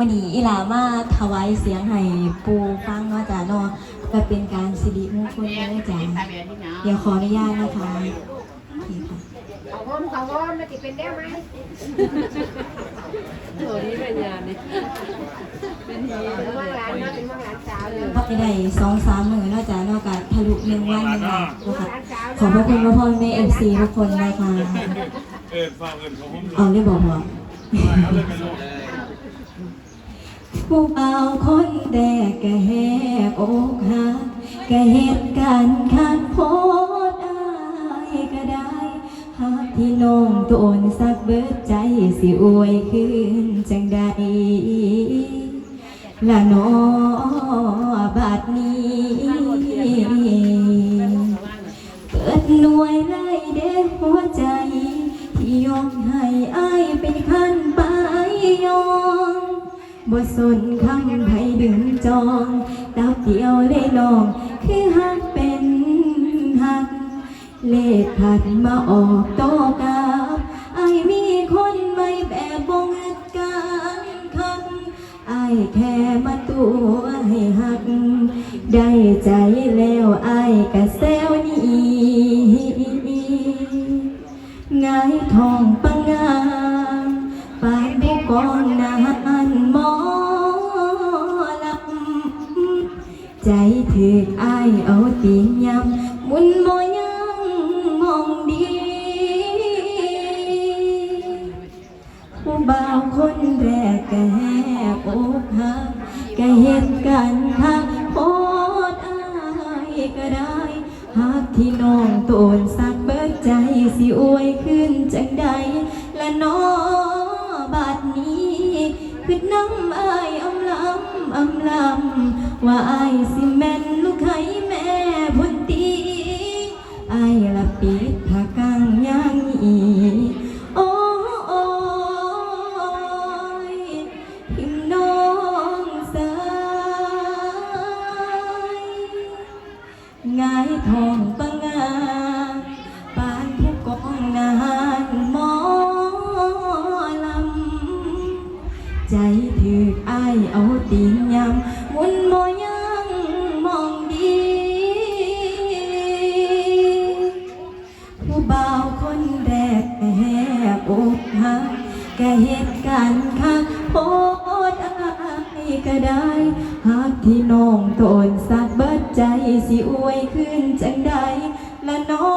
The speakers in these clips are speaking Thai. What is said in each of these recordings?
วันนี้อีหลามาถวายเสียงให้ปูฟังเนาะจ้ะเนาะก็เป็นการสิริมงคลเลยจ้ะเดี๋ยวขออนุญาตนะคะโอเคค่ะเขาวนเขาวนมันจะเป็นได้ไหมโอ้นี่เป็นยาเนี่ยเป็นฮีเป็นว่างร้านเนาะเป็นว่างร้านสาวเลยพักไปได้สองสามหมื่นเนาะจ้ะเนาะก็ทะลุหนึ่งวันหนึ่งวันนะคะขอบพระคุณพระพ่อแม่เอฟซีทุกคนนะคะเอินฝากเอินเขาผมเอาได้บอกว่าเอาเลยไปลง ผู้เบาคนแดกกะแหกอกหักกะเหตุการณ์ขาดโพดอายก็ได้หากที่น้องตนสักเบิดใจสิอวยขึ้นจังใดละน้อง คนไม่แบบบงดการคักไอแค่มาตัวให้หัก ได้ใจแล้วไอากะแซวนี้งายทองปังงามปานผู้กองนานหมอลำใจถือไอเอาตีนยำมุนโมยังมองดี ผู้บ่าวคนแรกแหกอกหักก็เห็นกันทักโพดอายก็ได้หากที่น้องตนสักเบิดใจสิอวยขึ้นจังใดและน้อบาดนี้คือน้ำอายอำลำอำลำว่าอายสิแม่นลูกไข่ เอาตีนยำมุนโมยังมองดีผู้บ่าวคนแรกแหกอกหักแกเหตุการณ์คักโพดอายก็ได้หากที่น้องตนสักเบิดใจสิอวยขึ้นจังใดและน้อ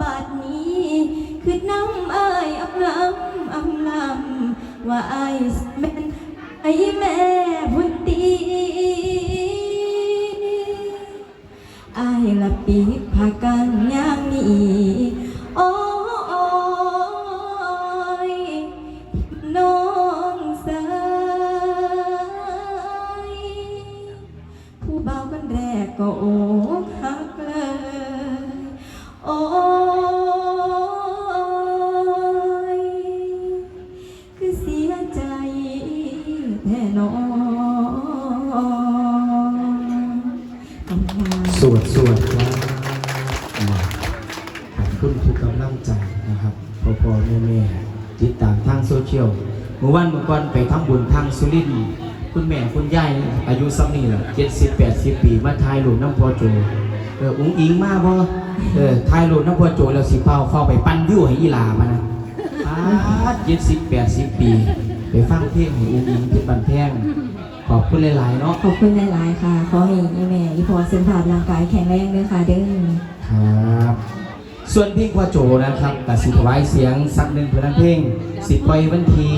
บาดนี้คือน้ำอายอำลำอำลำว่าอาย ไอแม่พุญตีอายละปีพากันย่างนี้ สวดสวดครับขอบคุณทุกกำลังใจนะครับพ่อพ่อแม่แม่ติดตามทางโซเชียลเมื่อวันเมื่อก่อนไปทำบุญทางสุรินทร์คุณแม่คุณยายอายุสักนี่แหละเจ็ดสิบแปดสิบปีมาถ่ายรูปน้ำพอโจเอออุ้งอิงมากบ่เออถ่ายรูปน้ำพอโจแล้วสิเฝ้าเฝ้าไปปั้นวิวให้อีหลามานะอาเจ็ดสิบแปดสิบปี ไปฟังเพลงให้อุ้งอิงเพชรบันแพง อบคุณหลายๆเนาะขอบคุณหลาย ๆ ค่ะ ขอให้อีแม่อีพอเส้นผ่านร่างกายแข็งแรงด้วยค่ะเด้อครับ ส่วนเพลงพ่อโจนะครับกับสิถวายเสียงสักหนึ่งเพลงเพลงสิปล่อยวันที่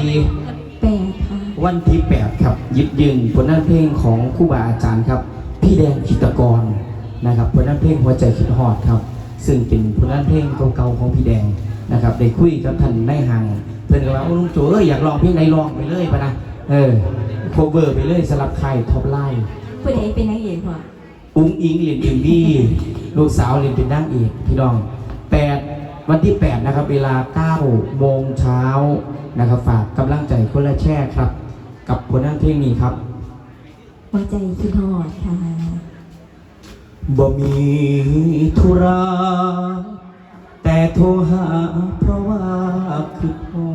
แปดค่ะวันที่ 8 ครับหยิบยืนผลงานเพลงของครูบาอาจารย์ครับ พี่แดงขิตกรนะครับผลงานเพลงหัวใจคิดฮอดครับ ซึ่งเป็นผลงานเพลงเก่าๆของพี่แดงนะครับได้คุยกับท่านนายห่างเพื่อนก็ว่าโอ้ลุงโจเอ้ยอยากลองเพลงไหนลองไปเลยปะนะ เออโคเวอร์ไปเลยสลับใครท็อปไลน์ผู้ใดเป็นนางเอกพ่ออุ้งอิงเรียนเอ็มบีลูกสาวเรียนเป็นนางเอกพี่น้อง8วันที่ 8 นะครับ เวลา9โมงเช้านะครับ ฝากกำลังใจคนละแช่ครับ กับผลงานเพลงนี้ครับหัวใจคิดฮอดค่ะบ่มีธุระแต่โทรหาเพราะว่าคือพ่อ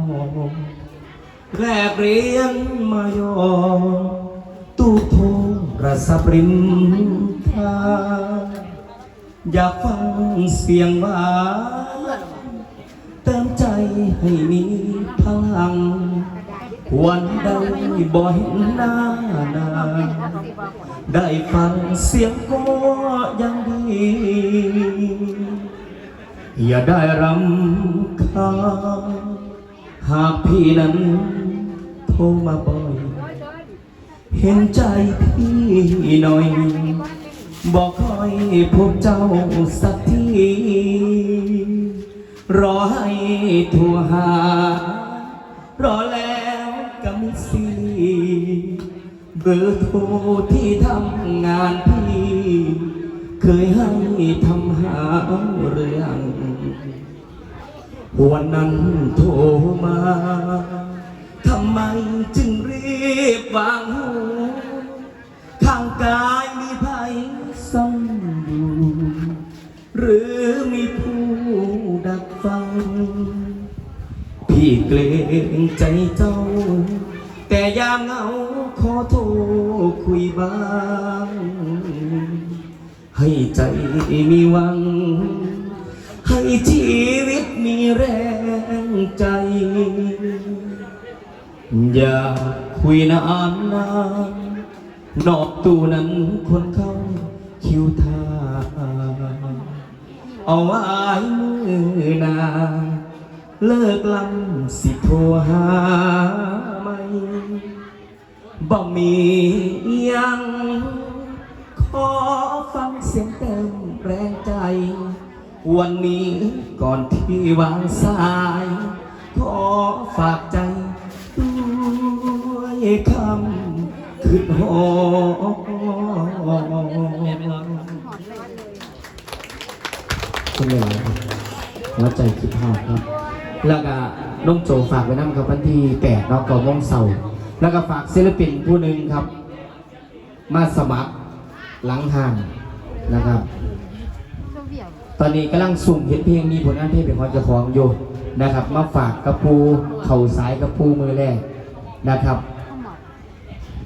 แลกเรียนมายอตู้โทรศัพท์ริมทางอยากฟังเสียงหวานเติมใจให้มีพลัง วันใดบ่เห็นหน้านางได้ฟังเสียงก็ยังดี อย่าได้รำคาญหากพี่นั้น มาบ่อย เห็นใจพี่หน่อย บอกคอยพบเจ้าสักที รอให้ทัวหารอแล้วก็มิสีเบอร์โทรที่ทำงานพี่ เคยให้ทำหาเรื่องวันนั้นโทรมาำไมจึงรีบวางหูข้างกายมีภัยซ่องอยู่หรือมีผู้ดักฟัง พี่เกรงใจเจ้า แต่ยามเหงาขอโทรคุยบ้าง ให้ใจมีหวัง ให้ชีวิตมีแรงใจ อย่าคุยนานนานนอกตู้นั้นคนเข้าคิวทาเอาไว้มือหนาเลิกลำสิโทรหาไม่บ่มียังขอฟังเสียงเติมแรงใจ วันนี้ก่อนที่วางสาย ขอฝากใจ คำคืดหอคุณเลยหัวใจคิดหอดครับ แล้วก็น้องโจฝากไว้น้ำครับวันที่8เนาะก่อนโมงเสาแล้วก็ฝากศิลปินผู้หนึ่งครับ มาสมัครหลังห่านนะครับ ตอนนี้กำลังสุ่มเห็นเพลงมีผลงานเพลงเป็นของเจ้าของอยู่นะครับ มาฝากกระปูเข่าสายกระปูมือแรกนะครับ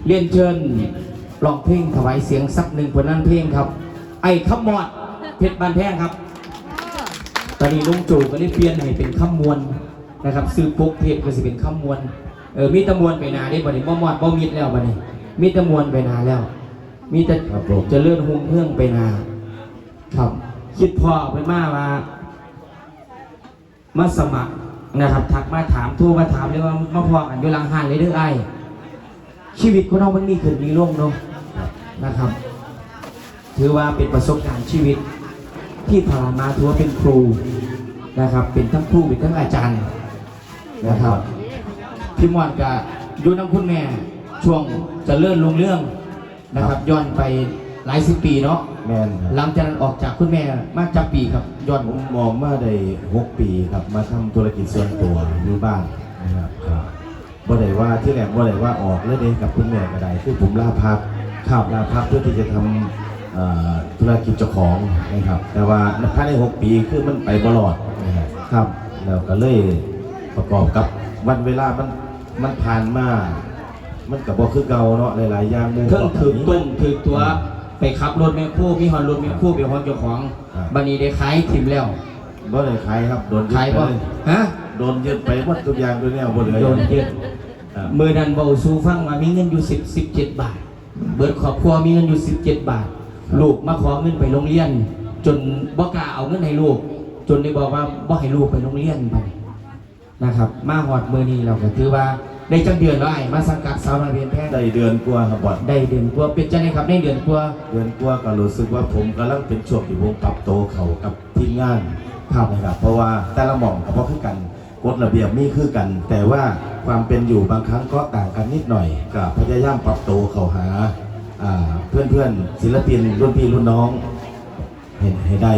เรียนเชิญร้องเพลงถวายเสียงสักหนึ่งผลงานเพลงครับ ไอ้ขมอดเพชรบานแพงครับ ตอนนี้ลุงจู่ก็ได้เปลี่ยนให้เป็นขมวนนะครับซื้อปกเพจก็สิเป็นขมวนเออมีแตะมวนไปนาได้บ่นี้บ่มอดบ่มิดแล้วบ่นี้มีแตะมวนไปนาแล้ว มีแต่ครับผมเจะเลื่อนหุงเพื่องไปนาครับ คิดพ่อไปมาว่ามาสมัครนะครับ ทักมาถามโทูมาถามเลยว่ามาพอกันอยู่หลังหันเลยเด้อไอ้าย ชีวิตของเรามันมีขึ้นมีลงเนาะนะครับ ถือว่าเป็นประสบการณ์ชีวิตที่ผ่านมาถือว่าเป็นครูนะครับ เป็นทั้งครูเป็นทั้งอาจารย์นะครับพี่มอนกับยูน้ำคุณแม่ช่วงเจะเลื่อนลงเรื่องนะครับ ย้อนไปหลายสิบปีเนาะแมนครับหลังจากนั้นออกจากคุณแม่มาจากปีครับย้อนผมมองมาได้หกปีครับมาทำธุรกิจส่วนตัวอยู่บ้านนะครับครั บบ่ได้ว่าที่แรกบ่ได้ว่าออกเลยเด้กับคุณแม่ก็ได้คือผมลาพักครับลาพักเพื่อที่จะทำเอ่อธุรกิจเจ้าของนะครับ แต่ว่าภายในหกปีคือมันไปบ่รอดนะครับครับแล้วก็เลยประกอบกับวันเวลามันมันผ่านมา มันกับบ่คือเก่าเนาะหลายๆอย่างหมู่เครื่องถือต้มถือตัวอืมไปขับรถแม่คู่มีฮอนรถแม่คู่เป็นฮอนเจ้าของครับบันนี้ได้ขายทิมแล้วบ่ได้ขายครับโดนยึดขายไปบ่เลยฮะโดนยึดไปหมดทุกอย่างตัวเนี้ยบ่เหลือโดนยึด ครับมือนั้นเบาสูฟังว่ามีเงินอยู่สิบสิบเจ็ดบาท เบิดครอบครัวมีเงินอยู่สิบเจ็ดบาท ลูกมาขอเงินไปโรงเรียน จนบ่กล้าเอาเงินให้ลูก จนได้บอกว่าบ่ให้ลูกไปโรงเรียนไปนะครับ มาหอดมือนี้เราก็ถือว่าได้จังเดือนแล้วไอ้มาสังกัดสาวน้อยเพียนแพทย์ได้เดือนกว่าครับบอดได้เดือนกว่าเป็นจังไงครับในเดือนกว่าเดือนกว่าก็รู้สึกว่าผมกำลังเป็นช่วงที่ผมปรับโตวเข้ากับทีมงานครับนะครับเพราะว่าแต่ละหม่องก็บ่คือกัน กฎระเบียบมีคือกัน แต่ว่าความเป็นอยู่บางครั้งก็ต่างกันนิดหน่อยก็พยายามปรับโตวเข้าหาอ่าเพื่อนๆศิลปินรุ่นพี่รุ่นน้องให้ให้ได้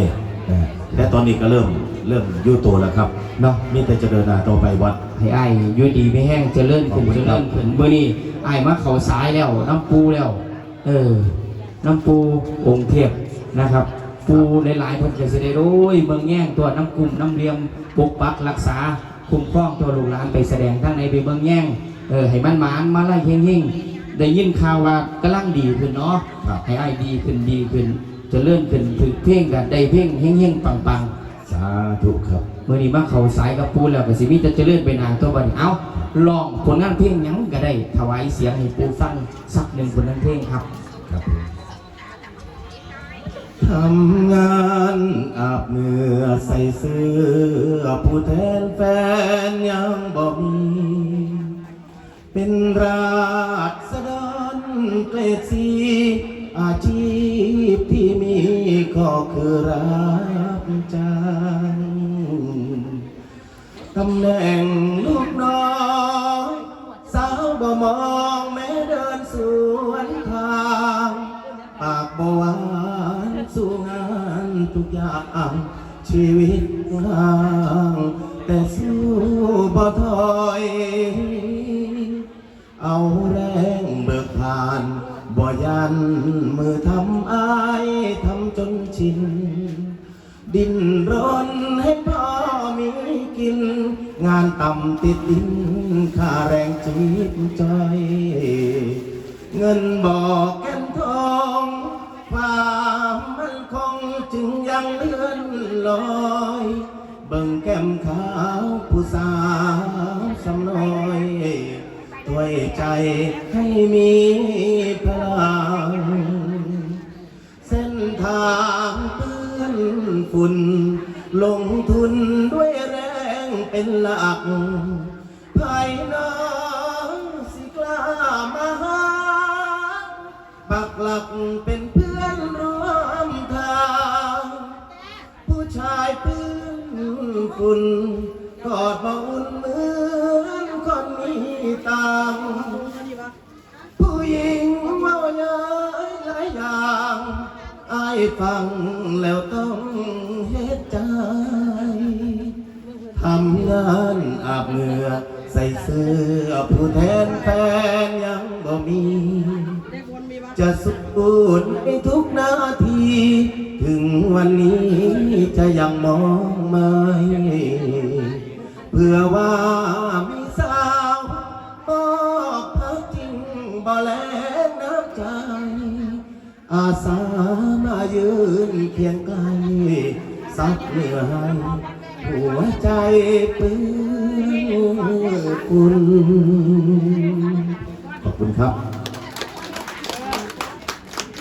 นะฮะแต่ตอนนี้ก็เริ่มเริ่มยู่ตัวแล้วครับเนาะมีแต่จะเดินหน้าต่อไปวัดให้อ้ายยู่ดีไม่แห้งเจริญขึ้นขอบคุณเจครัริญขึ้นเมื่อนี้อ้ายมาเขาสายแล้วน้ำปูแล้ว เออน้ำปูองค์เทพนะครับ ปูหลายๆคนจะเสด็จโอ้ยเมืองแย่งตัวน้ำกลุ่มน้ำเลียมปกปักรักษา คุ้มครองตัวลูกหลานไปแสดงทั้งในไปเมืองแย่งเออให้มันหมานมาไล่เฮงๆได้ยินข่าวว่ากำลังดีขึ้นเนาะครับให้อ้ายดีขึ้นดีขึ้นเจะเลื่อนขึ้นถึงเพลงกันได้เพลงเฮงๆปังๆสาธุครับเมื่อนี้มาเขาสายกับปูแล้วก็สิมีจะเจริญไปหนาตัวบัดนเอาลองผลงานเพลงหยังก็ได้ถวายเสียงให้ปูฟังสักหนึ่งผลงานเพลงครับครับผม ทำงานอาบเหงื่อใส่เสื้อผู้แทนแฟนยังบ่มีเป็นราษฎรเกรดสีอาชีพที่มีก็คือรับจ้างตำแหน่งลูกน้อยสาวบ่มองแม้เดินสวนทาง ปากบ่หวา สู้งานทุกอย่างชีวิตว่างแต่สู้บ่ถอย เอาแรงเบิกผ่านบ่ยันมือทำอายทำจนชิน ดินรนให้พ่อมีกิน งานต่ำติดดินค่าแรงจีบใจเงินบอกึงยังเลื่อนลอยเบิ่งแก้มขาวผู้สาวสำน้อยถวใจให้มีพลังเส้นทางเปื้อนฝุ่น ลงทุนด้วยแรงเป็นหลักภายนอกสิกล้ามาหาปักหลักเป็นเพื่อายเปื้อนฝุ่นกอดมาอุ่นเหมือนคนมีตังผู้หญิงเมาเยอะหลายอย่างอายฟังแล้วต้องเฮ็ดใจทำงานอาบเหงื่อใส่เสื้อผู้แทนแฟนยังบ่มี จะสู้ในทุกนาที ถึงวันนี้จะยังมองไม่เพื่อว่ามีสาวบอกพักจริงบ่แลน้ำใจ อาสามายืนเคียงไกลซักเหนื่อยหัวใจเปื้อนฝุ่นขอบคุณครับ